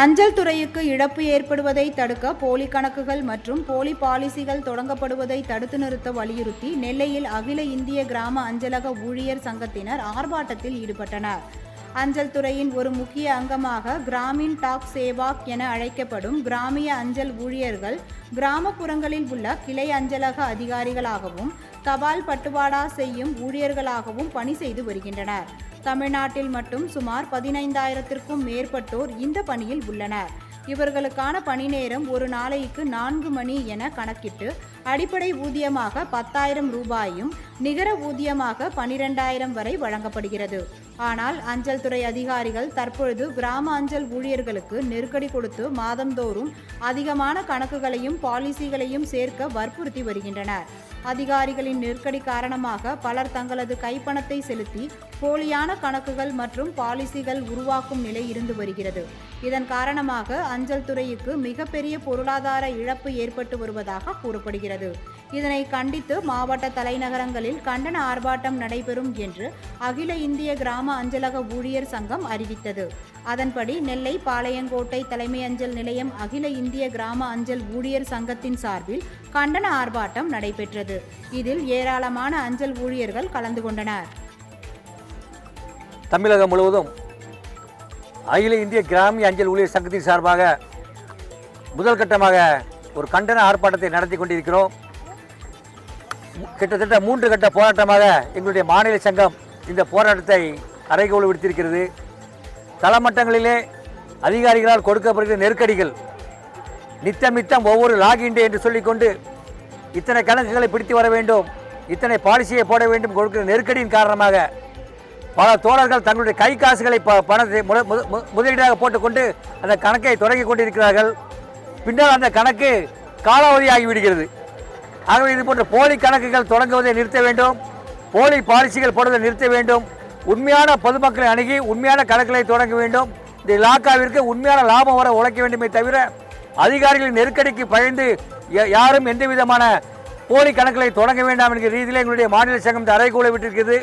அஞ்சல் துறைக்கு இழப்பு ஏற்படுவதை தடுக்க போலி கணக்குகள் மற்றும் போலி பாலிசிகள் தொடங்கப்படுவதை தடுத்து நிறுத்த வலியுறுத்தி நெல்லையில் அகில இந்திய கிராம அஞ்சலக ஊழியர் சங்கத்தினர் ஆர்ப்பாட்டத்தில் ஈடுபட்டனர். அஞ்சல் துறையின் ஒரு முக்கிய அங்கமாக கிராமின் டாக் சேவாக் என அழைக்கப்படும் கிராமிய அஞ்சல் ஊழியர்கள் கிராமப்புறங்களில் உள்ள கிளை அஞ்சலக அதிகாரிகளாகவும் தபால் பட்டுவாடா செய்யும் ஊழியர்களாகவும் பணி செய்து வருகின்றனர். தமிழ்நாட்டில் மட்டும் சுமார் பதினைந்தாயிரத்திற்கும் மேற்பட்டோர் இந்த பணியில் உள்ளனர். இவர்களுக்கான பணி நேரம் ஒரு நாளைக்கு நான்கு மணி என கணக்கிட்டு அடிப்படை ஊதியமாக பத்தாயிரம் ரூபாயும் நிகர ஊதியமாக பனிரெண்டாயிரம் வரை வழங்கப்படுகிறது. ஆனால் அஞ்சல் துறை அதிகாரிகள் தற்பொழுது கிராம அஞ்சல் ஊழியர்களுக்கு நெருக்கடி கொடுத்து மாதந்தோறும் அதிகமான கணக்குகளையும் பாலிசிகளையும் சேர்க்க வற்புறுத்தி வருகின்றனர். அதிகாரிகளின் நெருக்கடி காரணமாக பலர் தங்களது கைப்பணத்தை செலுத்தி போலியான கணக்குகள் மற்றும் பாலிசிகள் உருவாக்கும் நிலை இருந்து வருகிறது. இதன் காரணமாக அஞ்சல் துறைக்கு மிகப்பெரிய பொருளாதார இழப்பு ஏற்பட்டு வருவதாக கூறப்படுகிறது. இதனை கண்டித்து மாவட்ட தலைநகரங்களில் கண்டன ஆர்ப்பாட்டம் நடைபெறும் என்று அகில இந்திய கிராம அஞ்சலக ஊழியர் சங்கம் அறிவித்தது. அதன்படி நெல்லை பாளையங்கோட்டை தலைமை அஞ்சல் நிலையம் அகில இந்திய கிராம அஞ்சல் ஊழியர் சங்கத்தின் சார்பில் கண்டன ஆர்ப்பாட்டம் நடைபெற்றது. இதில் ஏராளமான அஞ்சல் ஊழியர்கள் கலந்து கொண்டனர். தமிழகம் முழுவதும் அகில இந்திய கிராமிய அஞ்சல் ஊழியர் சங்கத்தின் சார்பாக முதல் கட்டமாக ஒரு கண்டன ஆர்ப்பாட்டத்தை நடத்தி கொண்டிருக்கிறோம். கிட்டத்தட்ட மூன்று கட்ட போராட்டமாக எங்களுடைய மாநில சங்கம் இந்த போராட்டத்தை அறைகோல் விடுத்திருக்கிறது. தளமட்டங்களிலே அதிகாரிகளால் கொடுக்கப்படுகிற நெருக்கடிகள் நித்தம் நித்தம் ஒவ்வொரு லாகின் டே என்று சொல்லிக்கொண்டு இத்தனை கணக்குகளை பிடித்து வர வேண்டும் இத்தனை பாலிசியை போட வேண்டும் கொடுக்கிற நெருக்கடியின் காரணமாக பல தோழர்கள் தங்களுடைய கை காசுகளை ப பணத்தை முத- முதலீடாக போட்டுக்கொண்டு அந்த கணக்கை தொடங்கி கொண்டிருக்கிறார்கள். பின்னால் அந்த கணக்கு காலாவதி விடுகிறது ஆகவே இது போன்ற போலி கணக்குகள் தொடங்குவதை நிறுத்த வேண்டும். போலி பாலிசிகள் போடுவதை நிறுத்த வேண்டும். உண்மையான பொதுமக்களை அணுகி உண்மையான கணக்குகளை தொடங்க வேண்டும். இந்த இலாக்காவிற்கு உண்மையான லாபம் வர உழைக்க வேண்டுமே தவிர அதிகாரிகளின் நெருக்கடிக்கு பயந்து யா- யாரும் எந்த விதமான போலி கணக்குகளை தொடங்க வேண்டாம் என்கிற ரீதியில் எங்களுடைய மாநில சங்கம் இந்த அறைகூலை விட்டிருக்கிறது.